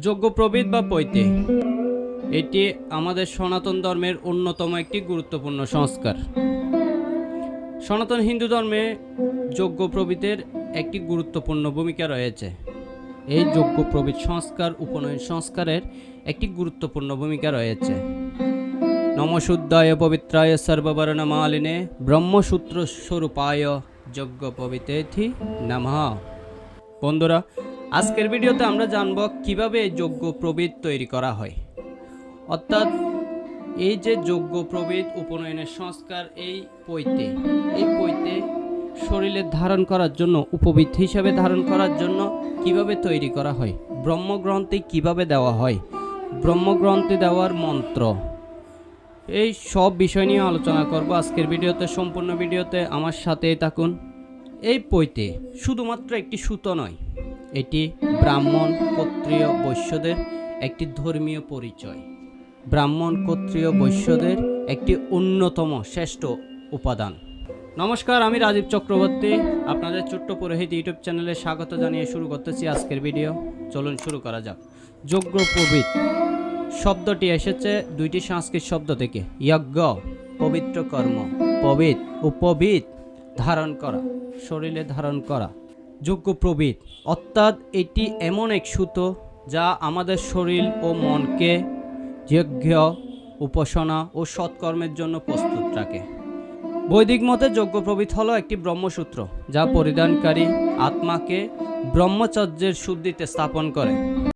যজ্ঞপ্রবিদ বা পৈতে। এটি আমাদের সনাতন ধর্মের অন্যতম একটি গুরুত্বপূর্ণ সংস্কার। সনাতন হিন্দু ধর্মে যজ্ঞপ্রবিতের একটি গুরুত্বপূর্ণ ভূমিকা রয়েছে। এই যজ্ঞপ্রবিত সংস্কার, উপনয়ন সংস্কারের একটি গুরুত্বপূর্ণ ভূমিকা রয়েছে। নমশুদ্ধায় পবিত্রায় সর্ববর্ণ মালিনে ব্রহ্মসূত্র স্বরূপায় যজ্ঞ পবিতেথি নমঃ। বন্ধুরা আজকের ভিডিওতে আমরা জানব কীভাবে যজ্ঞ প্রবিদ তৈরি করা হয়। অর্থাৎ এই যে যজ্ঞ প্রবিদ উপনয়নের সংস্কার, এই পৈতে এই পৈতে শরীরে ধারণ করার জন্য উপবিদ হিসাবে ধারণ করার জন্য কীভাবে তৈরি করা হয়? ব্রহ্মগ্রন্থে কীভাবে দেওয়া হয়? ব্রহ্মগ্রন্থে দেওয়ার মন্ত্র। এই সব বিষয় নিয়ে আলোচনা করব আজকের ভিডিওতে, সম্পূর্ণ ভিডিওতে। আমার সাথেই থাকুন। এই পৈতে শুধুমাত্র একটি সুতো নয় এটি ব্রাহ্মণ ক্ষত্রিয় বৈশ্যদের একটি ধর্মীয় পরিচয়। ব্রাহ্মণ ক্ষত্রিয় বৈশ্যদের একটি অন্যতম শ্রেষ্ঠ উপাদান। নমস্কার, আমি রাজীব চক্রবর্তী। আপনাদের ছোট্ট পুরোহিত ইউটিউব চ্যানেলে স্বাগত জানিয়ে শুরু করতেছি আজকের ভিডিও। চলুন শুরু করা যাক। যজ্ঞ প্রবৃত শব্দটি এসেছে দুইটি সংস্কৃত শব্দ থেকে। যজ্ঞ, পবিত্র কর্ম। পবিত উপবিত ধারণ করা। শরীরে ধারণ করা। যজ্ঞ প্রবিত অর্থাৎ এটি এমন এক সুতো যা আমাদের শরীর ও মনকে যজ্ঞ, উপাসনা ও সৎকর্মের জন্য প্রস্তুত রাখে। বৈদিক মতে যজ্ঞপ্রবিত হলো একটি ব্রহ্মসূত্র যা পরিধানকারী আত্মাকে ব্রহ্মচর্যের শুদ্ধিতে স্থাপন করে।